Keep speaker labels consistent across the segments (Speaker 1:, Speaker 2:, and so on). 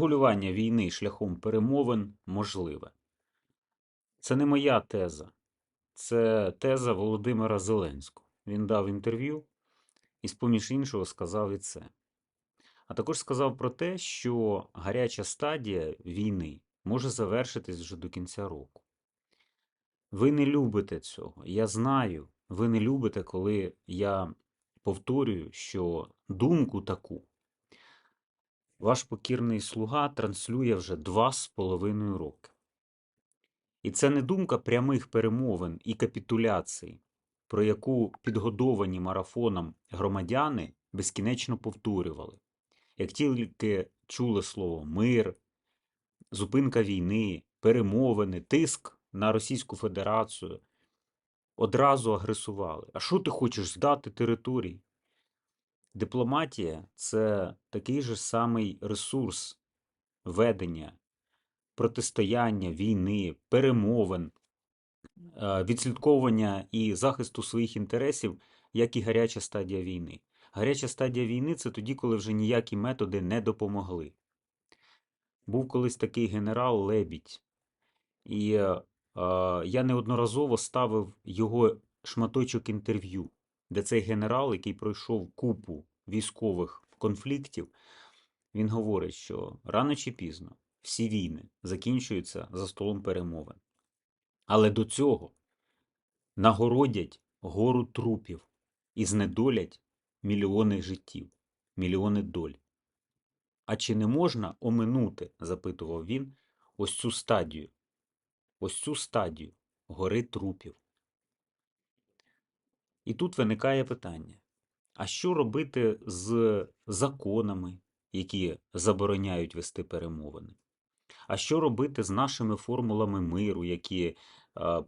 Speaker 1: Врегулювання війни шляхом перемовин можливе. Це не моя теза, це теза Володимира Зеленського. Він дав інтерв'ю і, з-поміж іншого, сказав і це. А також сказав про те, що гаряча стадія війни може завершитись вже до кінця року. Ви не любите цього. Я знаю, ви не любите, коли я повторюю, що думку таку ваш покірний слуга транслює вже два з половиною роки. І це не думка прямих перемовин і капітуляцій, про яку підгодовані марафоном громадяни безкінечно повторювали. Як тільки чули слово мир, зупинка війни, перемовини, тиск на Російську Федерацію, одразу агресували. А що ти хочеш здати території? Дипломатія це такий же самий ресурс ведення, протистояння, війни, перемовин, е, відслідковування і захисту своїх інтересів, як і гаряча стадія війни. Гаряча стадія війни це тоді, коли вже ніякі методи не допомогли. Був колись такий генерал Лебідь, і е, е, я неодноразово ставив його шматочок інтерв'ю, де цей генерал, який пройшов купу військових конфліктів, він говорить, що рано чи пізно всі війни закінчуються за столом перемовин. Але до цього нагородять гору трупів і знедолять мільйони життів, мільйони доль. А чи не можна оминути, запитував він, ось цю стадію, ось цю стадію гори трупів? І тут виникає питання: а що робити з законами, які забороняють вести перемовини? А що робити з нашими формулами миру, які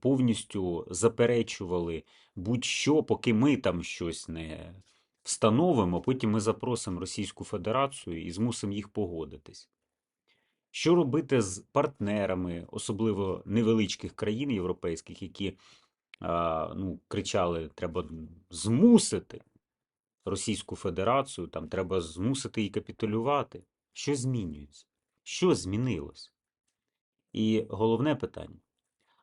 Speaker 1: повністю заперечували будь-що, поки ми там щось не встановимо, потім ми запросимо Російську Федерацію і змусимо їх погодитись? Що робити з партнерами, особливо невеличких країн європейських, які ну, кричали: треба змусити Російську Федерацію, там треба змусити її капітулювати? Що змінюється? Що змінилось? І головне питання: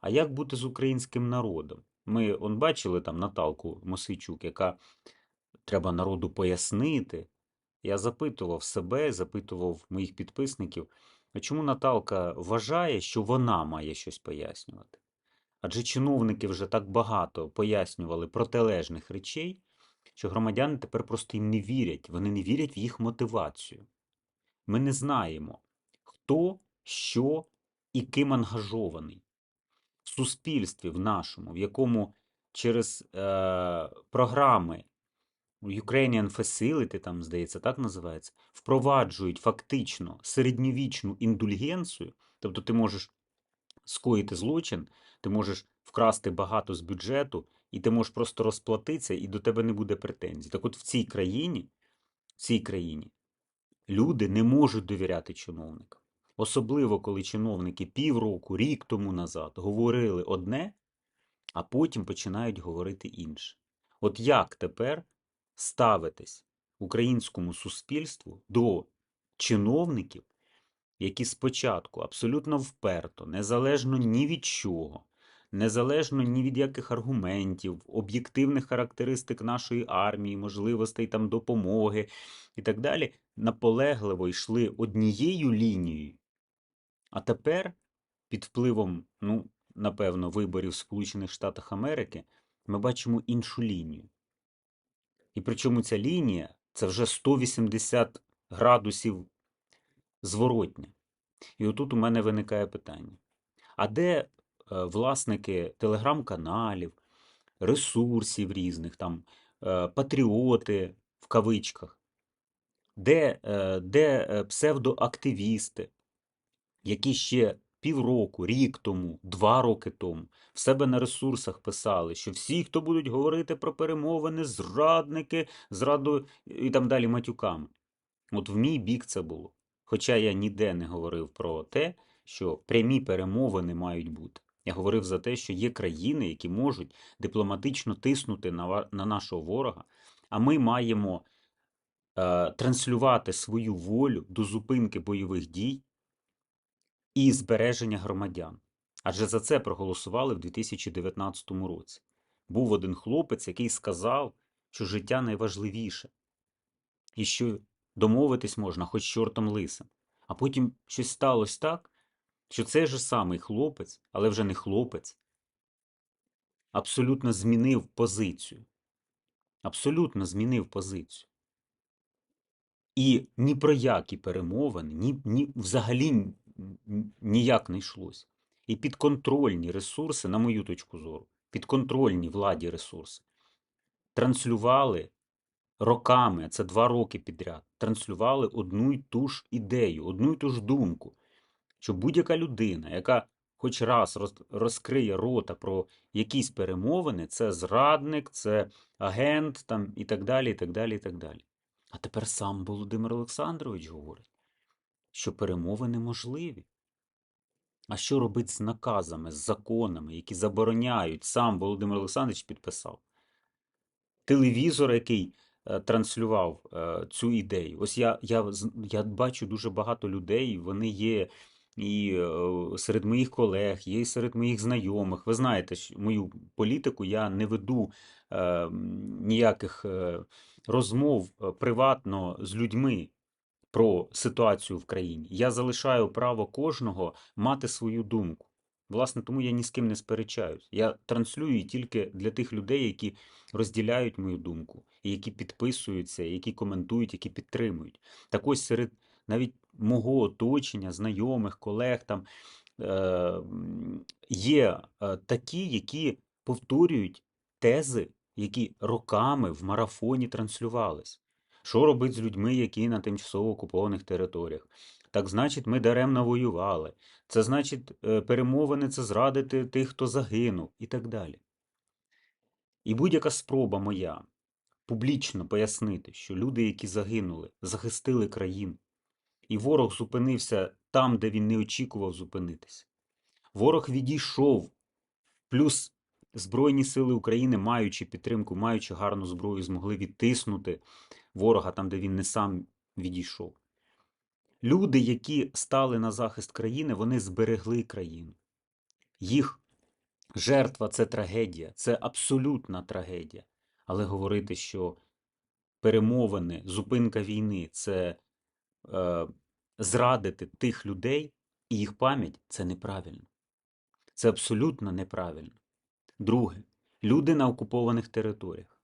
Speaker 1: а як бути з українським народом? Ми он бачили там Наталку Мосичук, яка треба народу пояснити. Я запитував себе, запитував моїх підписників, чому Наталка вважає, що вона має щось пояснювати? Адже чиновники вже так багато пояснювали протилежних речей, що громадяни тепер просто їм не вірять, вони не вірять в їх мотивацію. Ми не знаємо, хто, що і ким ангажований в суспільстві в нашому, в якому через е, програми Ukrainian Facility, там, здається, так називається, впроваджують фактично середньовічну індульгенцію, тобто ти можеш скоїти злочин, ти можеш вкрасти багато з бюджету, і ти можеш просто розплатитися, і до тебе не буде претензій. Так от в цій країні, в цій країні люди не можуть довіряти чиновникам. Особливо, коли чиновники півроку, рік тому назад говорили одне, а потім починають говорити інше. От як тепер ставитись українському суспільству до чиновників, які спочатку абсолютно вперто, незалежно ні від чого, незалежно ні від яких аргументів, об'єктивних характеристик нашої армії, можливостей там допомоги і так далі, наполегливо йшли однією лінією, а тепер під впливом, ну, напевно, виборів в Сполучених Штатах Америки ми бачимо іншу лінію. І причому ця лінія це вже 180 градусів зворотня. І отут у мене виникає питання: а де е, власники телеграм-каналів, ресурсів різних, там, е, патріоти в кавичках, де, е, де псевдоактивісти, які ще півроку, рік тому, два роки тому в себе на ресурсах писали, що всі, хто будуть говорити про перемовини, зрадники, зраду і там далі матюками. От в мій бік це було. Хоча я ніде не говорив про те, що прямі перемовини мають бути. Я говорив за те, що є країни, які можуть дипломатично тиснути на на нашого ворога, а ми маємо е, транслювати свою волю до зупинки бойових дій і збереження громадян. Адже за це проголосували в 2019 році. Був один хлопець, який сказав, що життя найважливіше, і що домовитись можна хоч чортом лисим. А потім щось сталося так, що цей же самий хлопець, але вже не хлопець, абсолютно змінив позицію. Абсолютно змінив позицію. І ні про які перемовини, ні, ні, взагалі ніяк не йшлось. І підконтрольні ресурси, на мою точку зору, підконтрольні владі ресурси, транслювали роками, це два роки підряд, транслювали одну й ту ж ідею, одну й ту ж думку, що будь-яка людина, яка хоч раз розкриє рота про якісь перемовини, це зрадник, це агент там, і так далі, і так далі, і так далі. А тепер сам Володимир Олександрович говорить, що перемовини можливі. А що робить з наказами, з законами, які забороняють, сам Володимир Олександрович підписав. Телевізор, який транслював е, цю ідею. Ось я, я, я бачу дуже багато людей, вони є і е, серед моїх колег, є і серед моїх знайомих. Ви знаєте, мою політику я не веду е, ніяких е, розмов е, приватно з людьми про ситуацію в країні. Я залишаю право кожного мати свою думку. Власне, тому я ні з ким не сперечаюсь. Я транслюю тільки для тих людей, які розділяють мою думку, які підписуються, які коментують, які підтримують. Так ось серед навіть мого оточення, знайомих, колег там е, є е, такі, які повторюють тези, які роками в марафоні транслювались. Що робить з людьми, які на тимчасово окупованих територіях? Так значить, ми даремно воювали. Це значить, е, перемовини це зрадити тих, хто загинув, і так далі. І будь-яка спроба моя публічно пояснити, що люди, які загинули, захистили країну, і ворог зупинився там, де він не очікував зупинитися. Ворог відійшов, плюс Збройні сили України, маючи підтримку, маючи гарну зброю, змогли відтиснути ворога там, де він не сам відійшов. Люди, які стали на захист країни, вони зберегли країну. Їх жертва це трагедія, це абсолютна трагедія. Але говорити, що перемовини, зупинка війни це е, зрадити тих людей і їх пам'ять це неправильно. Це абсолютно неправильно. Друге, люди на окупованих територіях.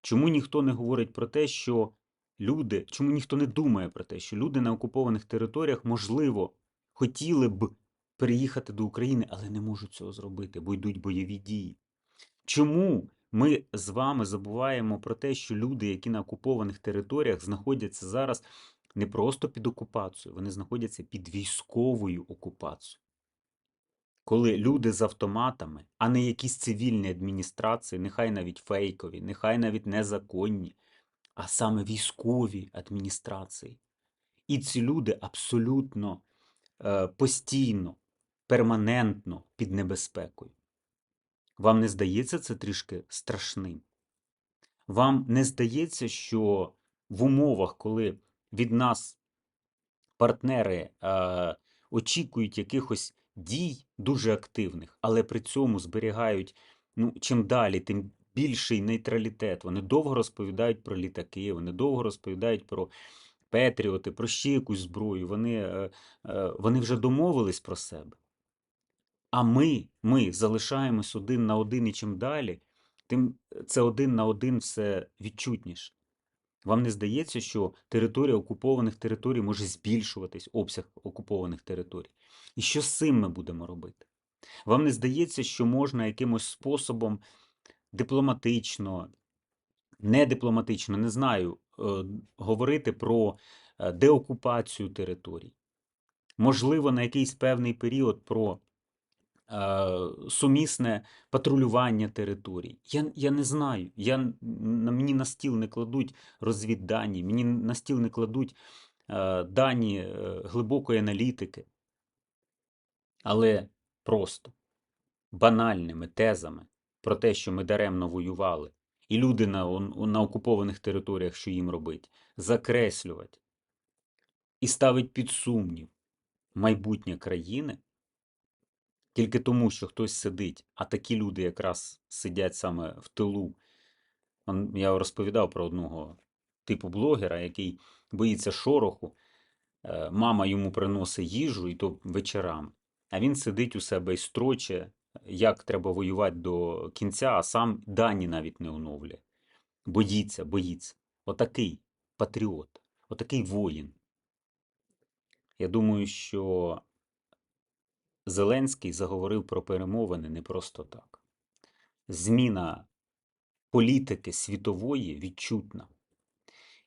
Speaker 1: Чому ніхто не говорить про те, що люди, чому ніхто не думає про те, що люди на окупованих територіях, можливо, хотіли б переїхати до України, але не можуть цього зробити, бо йдуть бойові дії? Чому ми з вами забуваємо про те, що люди, які на окупованих територіях знаходяться зараз не просто під окупацією, вони знаходяться під військовою окупацією? Коли люди з автоматами, а не якісь цивільні адміністрації, нехай навіть фейкові, нехай навіть незаконні, а саме військові адміністрації. І ці люди абсолютно е, постійно, перманентно під небезпекою. Вам не здається це трішки страшним? Вам не здається, що в умовах, коли від нас партнери е, очікують якихось дій дуже активних, але при цьому зберігають ну, чим далі, тим більший нейтралітет. Вони довго розповідають про літаки, вони довго розповідають про Петріоти, про ще якусь зброю. Вони, е, е, вони вже домовились про себе. А ми, ми залишаємось один на один і чим далі, тим це один на один все відчутніше. Вам не здається, що територія окупованих територій може збільшуватись, обсяг окупованих територій? І що з цим ми будемо робити? Вам не здається, що можна якимось способом дипломатично, не дипломатично, не знаю, е, говорити про е, деокупацію територій? Можливо, на якийсь певний період про е, сумісне патрулювання територій. Я, я не знаю. Я, мені на стіл не кладуть розвіддані, мені на стіл не кладуть дані глибокої аналітики. Але просто банальними тезами про те, що ми даремно воювали, і люди на, на окупованих територіях, що їм робить, закреслювати і ставить під сумнів майбутнє країни тільки тому, що хтось сидить, а такі люди якраз сидять саме в тилу. Я розповідав про одного типу блогера, який боїться шороху. Е, Мама йому приносить їжу, і то вечорами. А він сидить у себе і строче, як треба воювати до кінця, а сам дані навіть не оновлює. Боїться, боїться. Отакий патріот, отакий воїн. Я думаю, що Зеленський заговорив про перемовини не просто так. Зміна політики світової відчутна.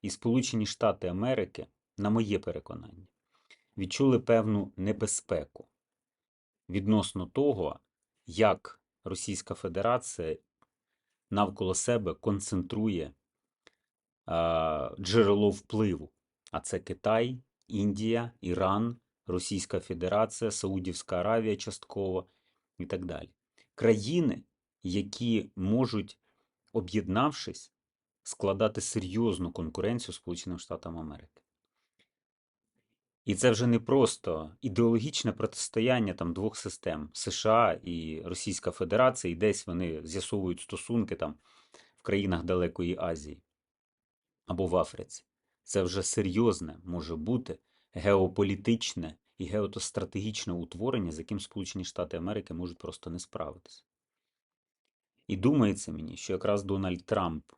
Speaker 1: І Сполучені Штати Америки, на моє переконання, відчули певну небезпеку відносно того, як Російська Федерація навколо себе концентрує а, джерело впливу. А це Китай, Індія, Іран, Російська Федерація, Саудівська Аравія частково і так далі. Країни, які можуть, об'єднавшись, складати серйозну конкуренцію Сполученим Штатам Америки. І це вже не просто ідеологічне протистояння там двох систем США і Російська Федерація, і десь вони з'ясовують стосунки там в країнах Далекої Азії або в Африці. Це вже серйозне може бути геополітичне і геостратегічне утворення, з яким Сполучені Штати Америки можуть просто не справитися. І думається мені, що якраз Дональд Трамп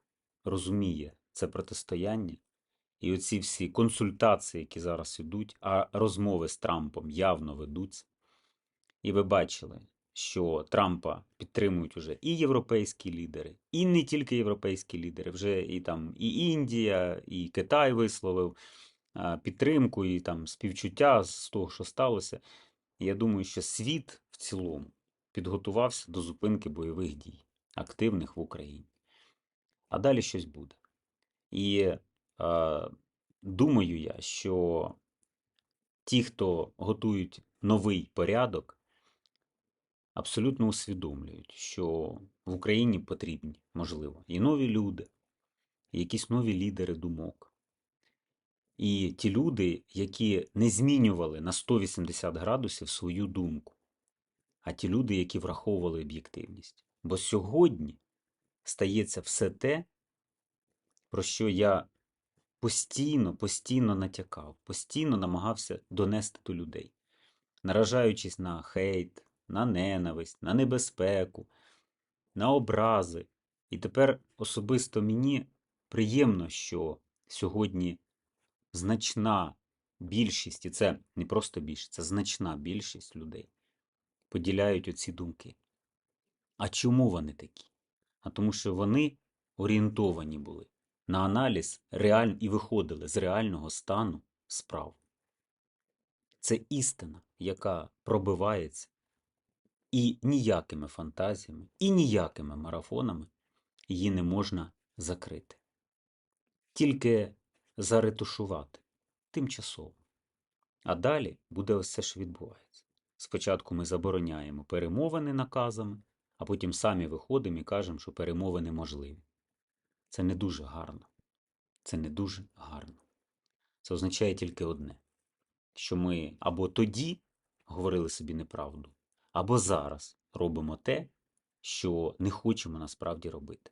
Speaker 1: розуміє це протистояння, і оці всі консультації, які зараз ідуть, а розмови з Трампом явно ведуться. І ви бачили, що Трампа підтримують уже і європейські лідери, і не тільки європейські лідери, вже і там і Індія, і Китай висловив підтримку і там співчуття з того, що сталося. Я думаю, що світ в цілому підготувався до зупинки бойових дій, активних в Україні. А далі щось буде. І думаю я, що ті, хто готують новий порядок, абсолютно усвідомлюють, що в Україні потрібні, можливо, і нові люди, і якісь нові лідери думок. І ті люди, які не змінювали на 180 градусів свою думку, а ті люди, які враховували об'єктивність. Бо сьогодні стається все те, про що я постійно, постійно натякав, постійно намагався донести до людей, наражаючись на хейт, на ненависть, на небезпеку, на образи. І тепер особисто мені приємно, що сьогодні значна більшість, і це не просто більшість, це значна більшість людей поділяють оці думки. А чому вони такі? А тому, що вони орієнтовані були на аналіз реаль... і виходили з реального стану справ. Це істина, яка пробивається і ніякими фантазіями, і ніякими марафонами її не можна закрити. Тільки заретушувати тимчасово. А далі буде ось що відбувається. Спочатку ми забороняємо перемовини наказами, а потім самі виходимо і кажемо, що перемовини можливі. Це не дуже гарно. Це не дуже гарно. Це означає тільки одне: що ми або тоді говорили собі неправду, або зараз робимо те, що не хочемо насправді робити.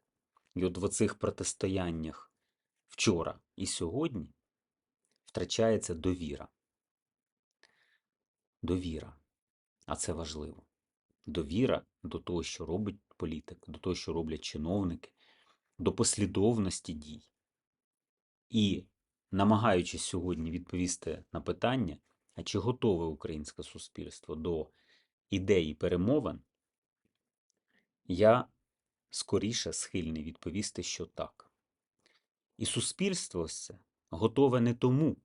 Speaker 1: І от в оцих протистояннях вчора і сьогодні втрачається довіра. Довіра. А це важливо. Довіра до того, що робить політик, до того, що роблять чиновники, до послідовності дій. І намагаючись сьогодні відповісти на питання, а чи готове українське суспільство до ідеї перемовин, я скоріше схильний відповісти, що так. І суспільство це готове не тому,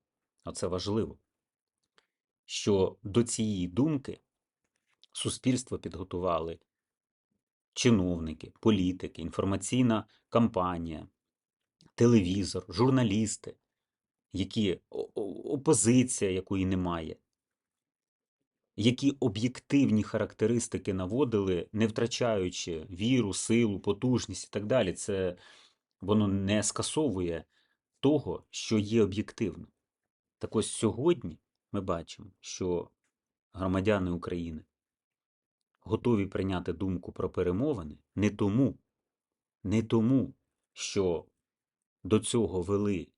Speaker 1: а це важливо, що до цієї думки суспільство підготували чиновники, політики, інформаційна кампанія, телевізор, журналісти, які опозиція, якої немає, які об'єктивні характеристики наводили, не втрачаючи віру, силу, потужність і так далі. Це воно не скасовує того, що є об'єктивно. Так ось сьогодні ми бачимо, що громадяни України готові прийняти думку про перемовини не тому, не тому, що до цього вели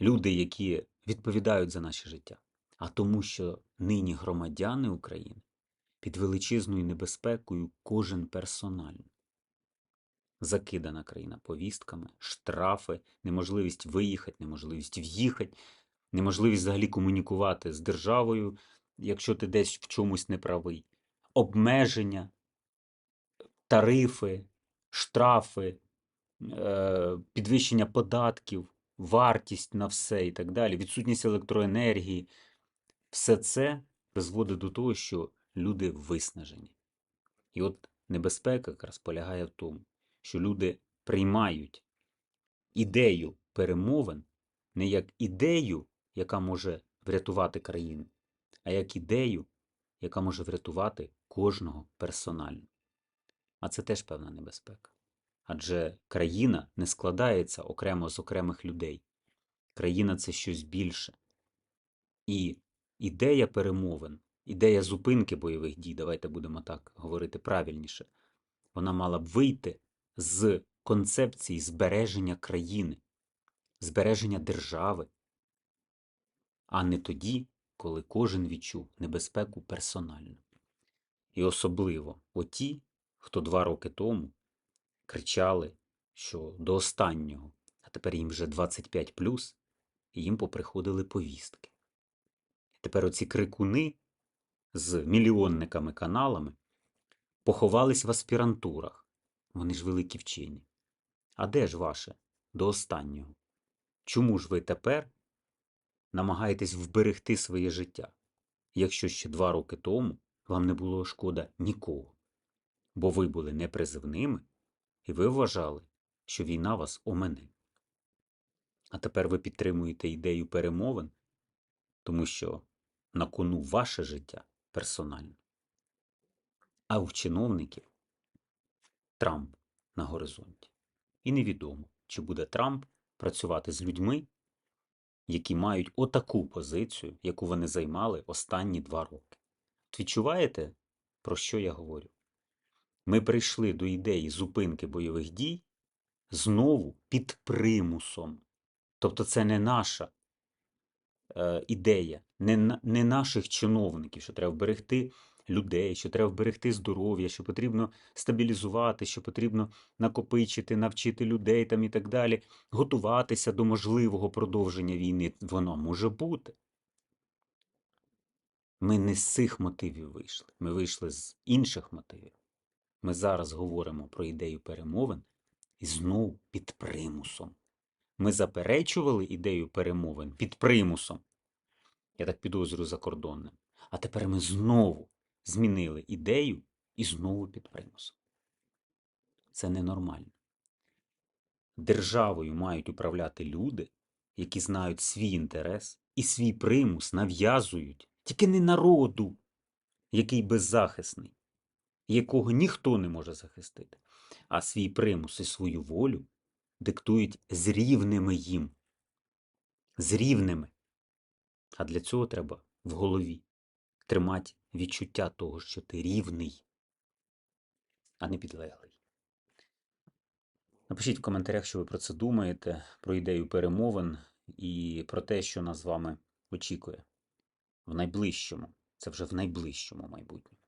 Speaker 1: люди, які відповідають за наше життя, а тому, що нині громадяни України під величезною небезпекою кожен персонально. Закидана країна повістками, штрафи, неможливість виїхати, неможливість в'їхати, неможливість взагалі комунікувати з державою, якщо ти десь в чомусь неправий, обмеження, тарифи, штрафи, е, підвищення податків, вартість на все і так далі, відсутність електроенергії, все це призводить до того, що люди виснажені. І от небезпека якраз полягає в тому, що люди приймають ідею перемовин не як ідею, яка може врятувати країну, а як ідею, яка може врятувати кожного персонально. А це теж певна небезпека. Адже країна не складається окремо з окремих людей. Країна це щось більше. І ідея перемовин, ідея зупинки бойових дій, давайте будемо так говорити правильніше, вона мала б вийти з концепції збереження країни, збереження держави, а не тоді, коли кожен відчув небезпеку персонально. І особливо оті, хто два роки тому кричали, що до останнього, а тепер їм вже 25 і їм поприходили повістки. Тепер оці крикуни з мільйонниками каналами поховались в аспірантурах. Вони ж великі вчені. А де ж ваше до останнього? Чому ж ви тепер намагаєтесь вберегти своє життя, якщо ще два роки тому вам не було шкода нікого, бо ви були непризивними і ви вважали, що війна вас омине. А тепер ви підтримуєте ідею перемовин, тому що на кону ваше життя персонально. А у чиновників Трамп на горизонті. І невідомо, чи буде Трамп працювати з людьми, які мають отаку позицію, яку вони займали останні два роки. Відчуваєте, про що я говорю? Ми прийшли до ідеї зупинки бойових дій знову під примусом. Тобто це не наша е, ідея, не, не наших чиновників, що треба вберегти людей, що треба вберегти здоров'я, що потрібно стабілізувати, що потрібно накопичити, навчити людей там і так далі, готуватися до можливого продовження війни. Воно може бути. Ми не з цих мотивів вийшли. Ми вийшли з інших мотивів. Ми зараз говоримо про ідею перемовин і знову під примусом. Ми заперечували ідею перемовин під примусом. Я так підозрюю закордонним. А тепер ми знову змінили ідею і знову під примусом. Це ненормально. Державою мають управляти люди, які знають свій інтерес і свій примус нав'язують тільки не народу, який беззахисний, якого ніхто не може захистити, а свій примус і свою волю диктують з рівними їм. З рівними. А для цього треба в голові тримати відчуття того, що ти рівний, а не підлеглий. Напишіть в коментарях, що ви про це думаєте, про ідею перемовин і про те, що нас з вами очікує в найближчому, це вже в найближчому майбутньому.